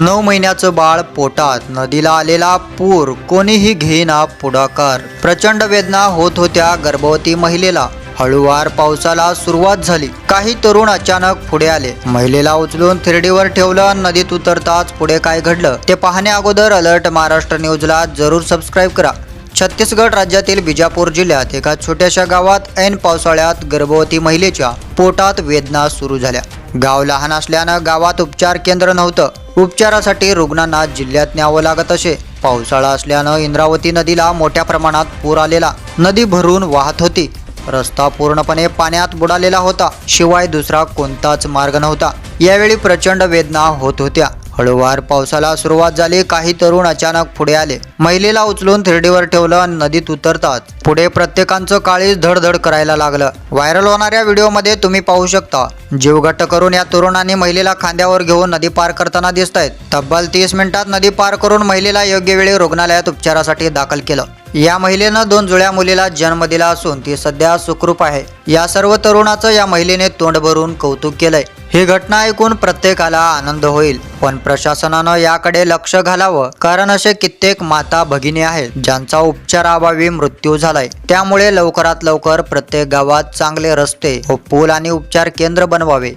नऊ महिन्याचं बाळ पोटात नदीला आलेला पूर कोणीही घेईना पुढाकार. प्रचंड वेदना होत होत्या गर्भवती महिलेला. हळूवार पावसाला सुरुवात झाली. काही तरुण अचानक पुढे आले. महिलेला उचलून थिरडीवर ठेवलं नदीत उतरताच पुढे काय घडलं? ते पाहण्या अगोदर अलर्ट महाराष्ट्र न्यूजला जरूर सबस्क्राईब करा. छत्तीसगड राज्यातील बिजापूर जिल्ह्यात एका छोट्याशा गावात ऐन पावसाळ्यात गर्भवती महिलेच्या पोटात वेदना सुरू झाल्या. गाव लहान असल्यानं गावात उपचार केंद्र नव्हतं. उपचारासाठी रुग्णांना जिल्ह्यात न्यावं लागत असे. पावसाळा असल्यानं इंद्रावती नदीला मोठ्या प्रमाणात पूर आलेला. नदी भरून वाहत होती. रस्ता पूर्णपणे पाण्यात बुडालेला होता. शिवाय दुसरा कोणताच मार्ग नव्हता. यावेळी प्रचंड वेदना होत होत्या. हळूवार पावसाला सुरुवात झाली. काही तरुण अचानक पुढे आले. महिलेला उचलून थिरडीवर ठेवलं आणि नदीत उतरतात. पुढे प्रत्येकांचं काळीज धडधड करायला लागलं. व्हायरल होणाऱ्या व्हिडिओमध्ये तुम्ही पाहू शकता. जीवघट्ट करून या तरुणांनी महिलेला खांद्यावर घेऊन नदी पार करताना दिसत आहेत तब्बल तीस मिनिटात नदी पार करून महिलेला योग्य वेळी रुग्णालयात उपचारासाठी दाखल केलं. या महिलेनं दोन जुळ्या मुलीला जन्म दिला असून ती सध्या सुखरूप आहे. या सर्व तरुणाचं या महिलेने तोंड भरून कौतुक केलंय. ही घटना ऐकून प्रत्येकाला आनंद होईल. पण प्रशासनानं याकडे लक्ष घालावं कारण असे कित्येक माता भगिनी आहेत ज्यांचा उपचाराअभावी मृत्यू झालाय. त्यामुळे लवकरात लवकर प्रत्येक गावात चांगले रस्ते व पूल आणि उपचार केंद्र बनवावे.